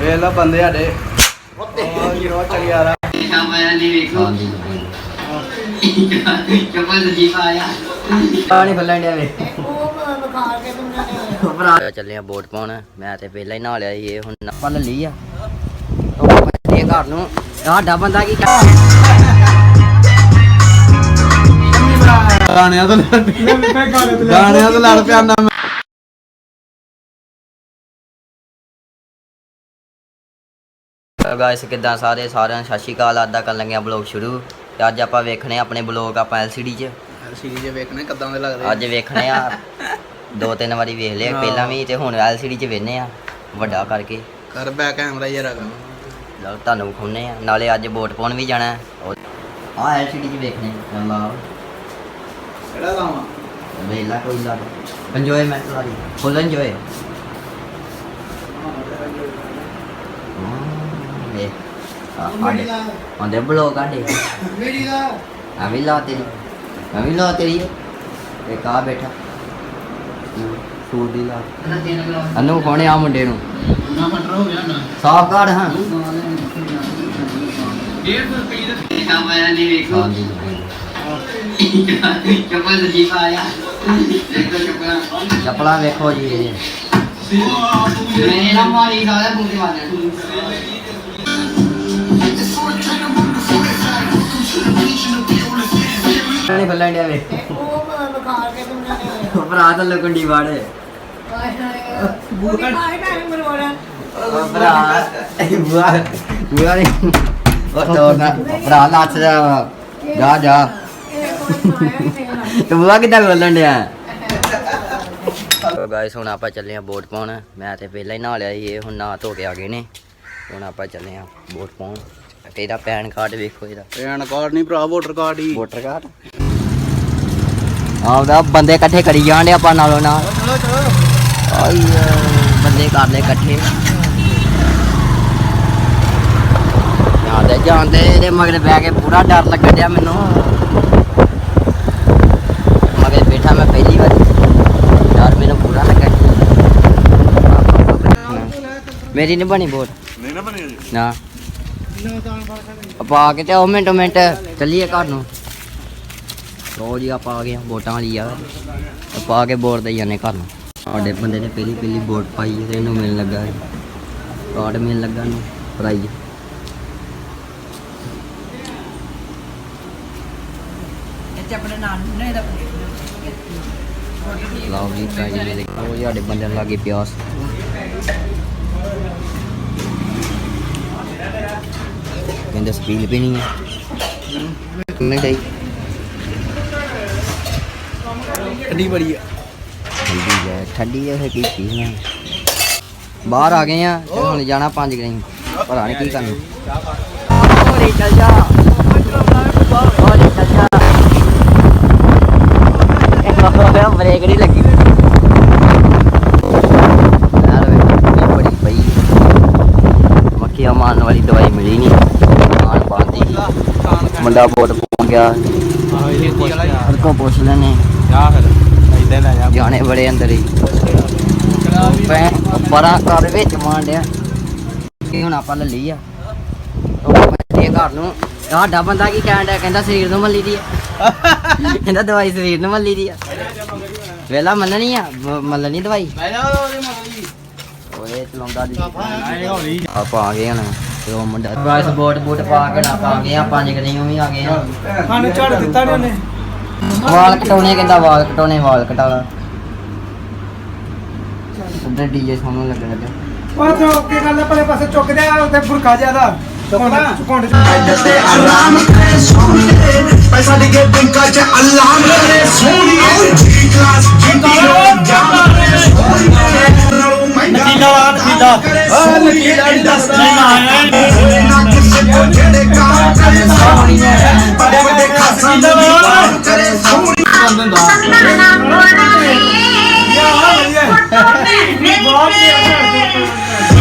ਵੇਖ ਲਾ ਬੰਦੇ ਸਾਡੇ। ਉਹ ਹੀਰੋ ਚੱਲ ਯਾਰਾ ਮੈਂ ਨਹੀਂ ਵੇਖੋ ਚੱਪਲ ਜੀ ਪਾਇਆ ਪਾਣੀ ਖੁੱਲਣ ਡਿਆ ਵੇ। ਉਹ ਬੁਖਾਰ ਕੇ ਤੁੰਗਾ ਨੇ ਚੱਲੇ ਆ ਵੋਟ ਪਾਉਣ। ਮੈਂ ਤੇ ਪਹਿਲਾਂ ਹੀ ਨਹਾ ਲਿਆ ਸੀ ਇਹ ਹੁਣ ਆਪਾਂ ਲੈ ਲਈ ਆ। ਉਹ ਪੱਤੇ ਘਰ ਨੂੰ। ਸਾਡਾ ਬੰਦਾ ਕੀ ਕਰ ਗਾਣਿਆਂ ਤੋਂ ਲੜ ਗਾਣਿਆਂ ਤੋਂ ਲੜ ਪਿਆ ਨਾ ਗਾਇਸ ਕਿੱਦਾਂ ਸਾਰੇ ਸਾਰਿਆਂ ਨੂੰ ਸਤਿ ਸ਼੍ਰੀ ਅਕਾਲ। ਅੱਜ ਦਾ ਕਰਨ ਲੱਗਿਆ ਬਲੌਗ ਸ਼ੁਰੂ ਤੇ ਅੱਜ ਆਪਾਂ ਵੇਖਣੇ ਆ ਆਪਣੇ ਬਲੌਗ ਆਪਾਂ LCD 'ਚ। ਸੀਰੀਜ਼ ਵੇਖਣੇ ਕਿੱਦਾਂ ਦੇ ਲੱਗਦੇ ਅੱਜ ਵੇਖਣੇ ਆ। ਦੋ ਤਿੰਨ ਵਾਰੀ ਵੇਖ ਲਏ। ਪਹਿਲਾਂ ਵੀ ਤੇ ਹੁਣ LCD 'ਚ ਵੇਖਨੇ ਆ ਵੱਡਾ ਕਰਕੇ। ਕਰ ਬੈ ਕੈਮਰਾ ਯਾਰ ਲਓ ਤੁਹਾਨੂੰ ਵਿਖਾਉਨੇ ਆ। ਨਾਲੇ ਅੱਜ ਵੋਟ ਪਾਉਣ ਵੀ ਜਾਣਾ ਆ LCD 'ਚ ਲਾ ਕਿਹੜਾ ਲਾਵਾਂ? ਵੇਲਾ ਕੋਈ ਲਾ ਇੰਜੋਇਮੈਂਟ ਵਾਲੀ ਫੁੱਲ ਇੰਜੋਏ ਵੇ ਆਂਦੇ ਬਲੌਗ ਆਡੇ ਮੇਰੀ ਦਾ ਆ ਵੀ ਲਾ ਤੇਰੀ ਆ ਵੀ ਲਾ ਤੇਰੀ ਇੱਕ ਆ ਬੈਠਾ ਸੂਟ ਦੀ ਲਾ ਅਨੂ ਕੋਣੇ ਆ ਮੁੰਡੇ ਨੂੰ ਨਾ ਮਟਰ ਹੋ ਗਿਆ ਨਾ ਸਾਫ਼ ਕਾਰਡ ਹਾਂ 150 ਰੁਪਏ ਦਾ ਮੈਂ ਨਹੀਂ ਵੇਖੋ ਚੱਪਲ ਜੀ ਪਾਇਆ ਚੱਪਲਾਂ ਵੇਖੋ ਜੀ ਇਹ ਮੈਂ ਨਾ ਮਾਰੀ ਸਾਰਾ ਬੂਟੇ ਵਾਲੇ ਨਹੀਂ ਖੁੱਲਣ ਡਿਆ ਵੇ। ਭਰਾ ਤਾਂ ਲੁਕੰਡੀ ਵਾੜੇ। ਬੂਟੀ ਭਰਾ। ਬੁਆ ਬੁਆ ਨੇ ਉਹ ਤੋੜਨਾ ਭਰਾ ਲੱਥ ਜਾ। ਜਾ ਜਾ। ਇਹ ਕੋਈ ਮਾਇਆ ਨਹੀਂ ਤੇ ਬੁਆ ਕਿੱਦਾਂ ਖੋਲਣ ਡਿਆ? ਗਾਇਸ ਹੁਣ ਆਪਾਂ ਚੱਲੇ ਆ ਵੋਟ ਪਾਉਣ। ਮੈਂ ਤੇ ਪਹਿਲਾਂ ਹੀ ਨਹਾ ਲਿਆ ਸੀ ਇਹ ਹੁਣ ਨਹਾ ਧੋ ਕੇ ਆ ਗਏ ਨੇ। ਹੁਣ ਆਪਾਂ ਚੱਲੇ ਆ ਵੋਟ ਪਾਉਣ। ਇਹਦਾ ਪੈਨ ਕਾਰਡ ਵੇਖੋ ਇਹਦਾ। ਪੈਨ ਕਾਰਡ ਨਹੀਂ ਭਰਾ ਵੋਟਰ ਕਾਰਡ ਹੀ। Voter card. ਆਉਂਦਾ ਬੰਦੇ ਇਕੱਠੇ ਕਰੀ ਜਾਂਦੇ ਆਪਾਂ ਨਾਲੋਂ ਨਾਲ। ਚਲੋ ਚਲੋ ਆਈ ਬੰਦੇ ਕਰ ਲੈ ਇਕੱਠੇ। ਜਾਂਦੇ ਜਾਂਦੇ ਇਹਦੇ ਮਗਰ ਬਹਿ ਕੇ ਪੂਰਾ ਡਰ ਲੱਗਣ ਡਿਆ ਮੈਨੂੰ। ਮਗਰ ਬੈਠਾ ਮੈਂ ਪਹਿਲੀ ਵਾਰ। ਡਰ ਮੈਨੂੰ ਪੂਰਾ ਲੱਗਾ ਮੇਰੀ ਨਹੀਂ ਬਣੀ ਨਹੀਂ ਨਾ। ਪਾ ਕੇ ਤੇ ਉਹ ਮਿੰਟੋ ਮਿੰਟ ਚੱਲੀਏ ਘਰ ਨੂੰ। ਲੋ ਜੀ ਆਪਾਂ ਆ ਗਏ ਵੋਟਾਂ ਵਾਲੀ ਆ ਪਾ ਕੇ ਵੋਟ ਦੇ ਜਾਂਦੇ ਘਰ ਨੂੰ। ਸਾਡੇ ਬੰਦੇ ਨੇ ਪਹਿਲੀ ਪਹਿਲੀ ਵੋਟ ਪਾਈ ਤੇ ਇਹਨੂੰ ਮਿਲਣ ਲੱਗਾ। ਕਾਰਡ ਮਿਲਣ ਲੱਗਾ ਨੂੰ ਪ੍ਰਾਈਜ਼ ਲਓ ਜੀ ਪ੍ਰਾਈਜ਼ ਗਿਆ ਉਹ ਸਾਡੇ ਬੰਦੇ ਨੂੰ ਲੱਗੇ ਪਿਆਸ। ਕਹਿੰਦੇ ਸਪੀਲ ਪੀਣੀ ਹੈ। ਨਹੀਂ ਗਈ ਠੰਡੀ ਬੜੀ ਆ। ਠੰਡੀ ਹੈ ਠੰਡੀ ਹੈ ਫਿਰ ਕੀ ਚੀਜ਼ ਨਾ ਬਾਹਰ ਆ ਗਏ ਆ ਤੇ ਹੁਣ ਜਾਣਾ ਪੰਜ ਗਈ ਪਤਾ ਨਹੀਂ ਕੀ ਕਰਨਾ। ਹੋਰੇ ਚੱਲ ਜਾ ਹੋਰੇ ਚੱਲ ਜਾ ਇਹ ਬ੍ਰੇਕ ਨਹੀਂ ਲੱਗੀ ਯਾਰ ਵੇ ਬੜੀ ਪਈ ਮੱਖੀਆਂ ਮਾਰਨ ਵਾਲੀ ਦਵਾਈ ਮਿਲੀ ਨਹੀਂ ਮਾਨ ਪਾਉਂਦੀ ਸੀ ਮੁੰਡਾ ਵੋਟ ਪਾਉਣ ਗਿਆ। ਆਹ ਇਹ ਹਰ ਕੋ ਪੁੱਛ ਲੈਣੇ। ਜਾ ਫਿਰ ਇਦਾਂ ਲੈ ਜਾ। ਜਾਣੇ ਬੜੇ ਅੰਦਰ ਹੀ। ਪੈ ਪਰਾਂ ਘਰ ਵਿੱਚ ਮਾਂਡਿਆ ਕਿ ਹੁਣ ਆਪਾਂ ਲਈ ਆ ਬੰਦੇ ਘਰ ਨੂੰ ਸਾਡਾ ਬੰਦਾ ਕੀ ਕਹਿਣ ਡਿਆ ਕਹਿੰਦਾ ਸਰੀਰ ਨੂੰ ਮੱਲੀ ਦੀ ਆ। ਕਹਿੰਦਾ ਦਵਾਈ ਸਰੀਰ ਨੂੰ ਮੱਲੀ ਦੀ ਆ। ਵੇਲਾ ਮੰਨਣੀ ਆ ਮੱਲਣੀ ਦਵਾਈ? ਓਏ ਚਲਾਉਂਦਾ ਦੀ ਆਪਾਂ ਆ ਗਏ ਹੁਣ। ਤੇ ਉਹ ਮੁੰਡਾ ਬਸ ਬੋਟ ਬੋਟ ਪਾ ਕੇ ਨਾ ਪਾ ਗਏ ਆ ਪੰਜ ਗਰੀਆਂ ਵੀ ਆ ਗਏ ਆ। ਸਾਨੂੰ ਝੜ ਦਿੱਤਾ ਨੇ ਉਹਨੇ। ਵਾਲ ਕਟਾਉਣੇ ਕਹਿੰਦਾ ਵਾਲ ਕਟਾਉਣੇ ਵਾਲ ਕਟਾਲਾ ਉਧਰ ਡੀਜੇ ਸੋਨੂੰ ਲੱਗਣ ਲੱਗਾ। ਉਹ ਚੁੱਕ ਕੇ ਗੱਲ ਪਰੇ ਪਾਸੇ ਚੁੱਕ ਦੇ। ਆ ਜ਼ਿਆਦਾ ਆਰਾਮ ਕਰੇ ਸੋਹਣੀਏ ਪੈਸਾ ਡਿੱਗੇ ਬਿੰਕਾ ਚ ਅਲਾਮ ਕਰੇ ਸੋਹਣੀਏ ਜੀ ਕਲਾਸ ਜਾਮ ਕਰੇ ਸੋਹਣੀਏ ਨਾਲੋਂ ਮਹਿੰਗਾ ਨਕੀਲਾ ਨਕੀਲਾ ਆ ਨਕੀਲਾ ਇੰਡਸਟਰੀ ਨਾ ਕਿਸੇ ਤੋਂ ਜਿਹੜੇ ਕੰਮ ਕਰੇ ਸੋਹਣੀਏ ਬੜੇ ਵੱਡੇ ਖਾਸਾਂ ਦੀ ਕੰਮ ਕਰੇ ਸੋਹਣੀਏ ਆਲੇ ਦੇ ਤੇਰਾ ਤੇ ਆਲੇ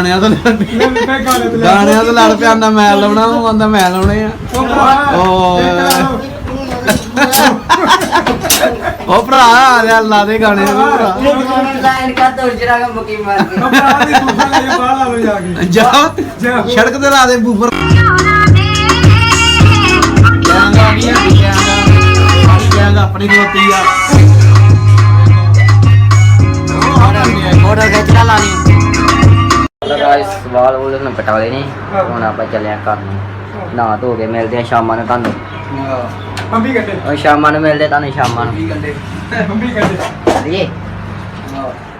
ਗਾਣਿਆਂ ਤੋਂ ਲੜ ਪਿਆ ਲੈ ਮੈਂ ਗਾਣੇ ਤੇ ਲੈ ਗਾਣਿਆਂ ਤੋਂ ਲੜ ਪਿਆ ਨਾ ਮੈਂ ਲਾਉਣਾ ਉਹ ਆਂਦਾ ਮੈਂ ਲਾਉਣੇ ਆ। ਉਹ ਭਰਾ। ਉਹ ਆ ਲਾ ਦੇ ਗਾਣੇ ਵੀ ਭਰਾ। ਲਾਈਨ ਕਾ ਤੋੜ ਜਰਾ ਮੁਕੀ ਮਾਰ ਕੇ ਉਹ ਭਰਾ ਦੀ ਦੂਸਰਾ ਲੈ ਕੇ ਬਾਹਰ ਲਾ ਲਓ ਜਾ ਕੇ। ਜਾ। ਸੜਕ ਤੇ ਲਾ ਦੇ ਬੂਫਰ। ਜਾਂਗਾ ਆ ਗਿਆ ਜਾਂਗਾ ਜਾਂਗਾ ਆਪਣੀ ਖਲੋਤੀ ਆ ਫੋਟੋ ਖਿੱਚ ਲਾ ਲਾਣੀ ਲੋ ਗਾਇਸ ਸਵਾਲ ਉਹ ਨੂੰ ਪਟਾਲੇ ਨੇ ਹੁਣ ਆਪਾਂ ਚੱਲੇ ਆ ਘਰ ਨੂੰ। ਨਾ ਧੋ ਕੇ ਮਿਲਦੇ ਆ ਸ਼ਾਮਾਂ ਨੂੰ ਤੁਹਾਨੂੰ। ਅੰਬੀ ਗੱਡੇ ਉਹ ਸ਼ਾਮਾਂ ਨੂੰ ਮਿਲਦੇ ਤੁਹਾਨੂੰ ਸ਼ਾਮਾਂ ਨੂੰ। ਅੰਬੀ ਗੱਡੇ ਚੱਲੀਏ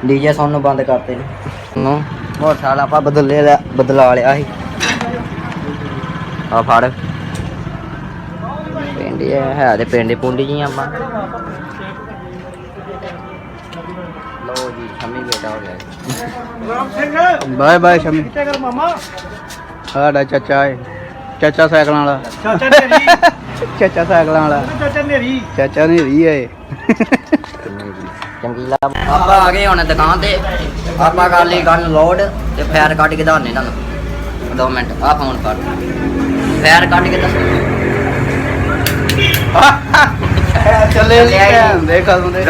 ਡੀਜੇ ਸੁਣਨ ਨੂੰ ਬੰਦ ਕਰਤੇ ਨੇ। ਨੂੰ ਬਹੁਤ ਸਾਲ ਆਪਾਂ ਬਦਲੇ ਲਿਆ ਬਦਲਾ ਲਿਆ ਸੀ। ਆ ਫੜ। ਪਿੰਡ ਹੀ ਹੈ ਹੈ ਤੇ ਪਿੰਡ ਪੁੰਡੀ ਜੀ ਆਪਾਂ। ਲੋ ਜੀ ਸ਼ਮੀ ਬੇਟਾ ਹੋ ਗਿਆ Ram Singh. Bye bye Shami. ਕਿੱਥੇ ਕਰ ਮਾਮਾ? ਸਾਡਾ ਚਾਚਾ ਹੈ ਚਾਚਾ ਸਾਈਕਲਾਂ ਵਾਲਾ। ਚਾਚਾ ਨੇਰੀ। ਚਾਚਾ ਸਾਈਕਲਾਂ ਵਾਲਾ। ਚਾਚਾ ਨੇਰੀ। ਚਾਚਾ ਨਹੀਂ ਰਹੀ ਹੈ ਚੰਗੀਲਾ ਆਪਾਂ ਆ ਗਏ ਹੁਣ ਦੁਕਾਨ ਤੇ। ਆਪਾਂ ਕਰ ਲਈ ਗਨ ਲੋਡ ਤੇ ਫਾਇਰ ਕੱਢ ਕੇ ਦੱਸਨੇ ਤੁਹਾਨੂੰ। ਦੋ ਮਿੰਟ ਆ ਫੋਨ ਕਰ ਫਾਇਰ ਕੱਢ ਕੇ ਦੱਸ। ਚੱਲੇ ਹੀ। ਭੈਣ ਦੇ ਕਦਮ ਦੇ।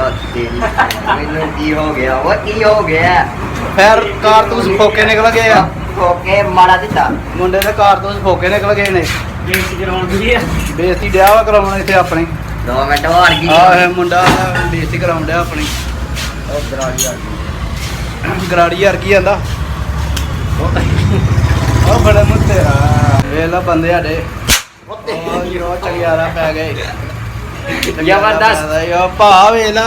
ਉਹ ਤੇਰੀ ਮੈਨੂੰ ਕੀ ਹੋ ਗਿਆ? ਉਹ ਕੀ ਹੋ ਗਿਆ? ਫਿਰ ਕਾਰਤੂਸ ਫੋਕੇ ਨਿਕਲ ਗਏ ਆ। ਓਕੇ ਮਾੜਾ ਦਿੱਤਾ। ਮੁੰਡੇ ਦੇ ਕਾਰਤੂਸ ਫੋਕੇ ਨਿਕਲ ਗਏ ਨੇ। ਬੇਇੱਜ਼ਤੀ ਕਰਾਉਣ ਦੀ ਆ। ਬੇਇੱਜ਼ਤੀ ਡਿਆ ਵਾ ਕਰਾਉਣ ਇੱਥੇ ਆਪਣੀ। ਦੋ ਮਿੰਟ ਉਹ ਹਟ ਗਈ ਆਹ ਇਹ ਮੁੰਡਾ ਬੇਇੱਜ਼ਤੀ ਕਰਾਉਣ ਡਿਆ ਆਪਣੀ। ਉਹ ਦਰਾੜੀ ਆ ਗਈ। ਗਰਾੜੀ ਯਾਰ ਕੀ ਆਂਦਾ? ਉਹ ਬੜਾ ਮੁੱਤ ਤੇਰਾ ਵੇਖ ਲਾ ਬੰਦੇ ਸਾਡੇ। ਉਹ ਯੋ ਚਲਿਆਰਾ ਪੈ ਗਏ। ਜ਼ਬਰਦਸਤ। ਯੋ ਭਾ ਵੇਖ ਲਾ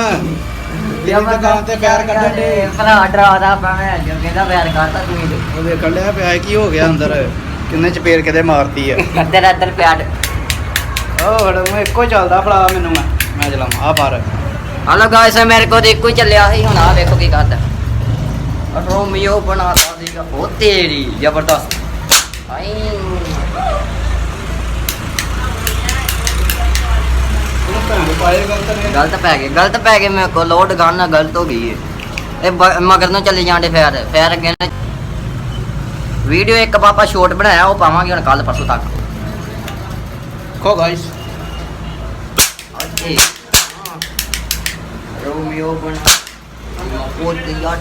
ਇਹ ਦੁਕਾਨ ਤੇ ਪੈਰ ਕੱਢਣ ਦੇ ਭਰਾ ਡਰਾਦਾ ਪਾਵੇਂ ਜੋ ਕਹਿੰਦਾ ਪਿਆਰ ਕਰਦਾ ਤੂੰ ਹੀ ਉਹ ਵੇਖਣ ਡਿਆ ਪਿਆ ਕੀ ਹੋ ਗਿਆ ਅੰਦਰ? ਕਿੰਨੇ ਚਪੇੜ ਕਿਤੇ ਮਾਰਤੀ ਆ। ਅੰਦਰ ਅੰਦਰ ਪਿਆਰ। ਉਹ ਮੈਂ ਇੱਕੋ ਚੱਲਦਾ ਫੜਾ ਮੈਨੂੰ ਮੈਂ। ਮੈਂ ਚਲਾਵਾਂ ਆ ਪਰ ਹਲੋ ਗਾਇਸ ਮੇਰੇ ਕੋਲ ਇੱਕੋ ਹੀ ਚੱਲਿਆ ਸੀ ਹੁਣ ਆ ਵੇਖੋ ਕੀ ਕਰਦਾ। ਰੋਮੀਓ ਬਣਾਤਾ ਸੀਗਾ ਉਹ ਤੇਰੀ ਜ਼ਬਰਦਸਤ। ਆਈ ਉਹ ਭੈਣ ਦੇ ਪਾਏ ਗਲਤ ਨੇ। ਗਲਤ ਪੈ ਗਏ ਗਲਤ ਪੈ ਗਏ ਮੇਰੇ ਕੋਲ ਲੋਡ ਗਾਣਾ ਗਲਤ ਹੋ ਗਈ ਹੈ ਇਹ ਬ- ਮਗਰ ਨੂੰ ਚੱਲੇ ਜਾਂਦੇ ਫੇਰ ਫੇਰ ਅੱਗੇ ਨਾ ਵੀਡੀਓ ਇੱਕ ਪਾਪਾ ਸ਼ੋਟ ਬਣਾਇਆ ਉਹ ਪਾਵਾਂਗੇ ਹੁਣ ਕੱਲ ਪਰਸੋਂ ਤੱਕ। Kho guys okay. ਰੋਮੀਓ ਬਣਾ ਉਹ ਤੇ ਯਾਰ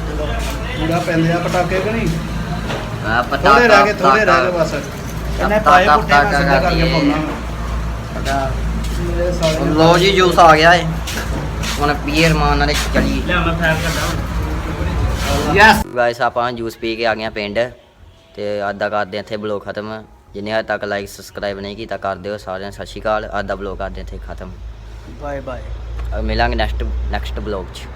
ਪੂਰਾ ਪੈਂਦੇ ਆ ਪਟਾਕੇ ਕਿ ਨਹੀਂ? ਆ ਪਤਾ ਥੋੜੇ ਰਹਿ ਗਏ ਥੋੜੇ ਰਹਿ ਗਏ ਬਸ। ਇਹਨੇ ਪਾਏ ਨਾਲ ਤਪ ਸਿੱਧਾ ਕਰਕੇ ਪਾਉਣਾ ਸਾਲੇ ਲੋ ਜੀ ਜੂਸ ਆ ਗਿਆ ਏ। ਹੁਣ ਪੀਏ ਰਮਾਨ ਨਾਲੇ ਚਲੀ ਲੈ ਮੈਂ ਫੈਰ ਕਰਦਾ ਯੈਸ ਗਾਇਸ ਆਪਾਂ ਜੂਸ ਪੀ ਕੇ ਆ ਗਏ ਆ ਪਿੰਡ ਤੇ ਅੱਜ ਦਾ ਕਰਦੇ ਇੱਥੇ ਬਲੌਗ ਖਤਮ। ਜਿੰਨੇ ਹਜੇ ਤੱਕ ਲਾਈਕ ਸਬਸਕ੍ਰਾਈਬ ਨਹੀਂ ਕੀਤਾ ਕਰ ਦਿਓ ਸਾਰਿਆਂ ਸਤਿ ਸ਼੍ਰੀ ਅਕਾਲ। ਅੱਜ ਦਾ ਬਲੌਗ ਕਰਦੇ ਇੱਥੇ ਖਤਮ। ਬਾਏ ਬਾਏ ਮਿਲਾਂਗੇ ਨੈਕਸਟ ਨੈਕਸਟ ਬਲੌਗ 'ਚ।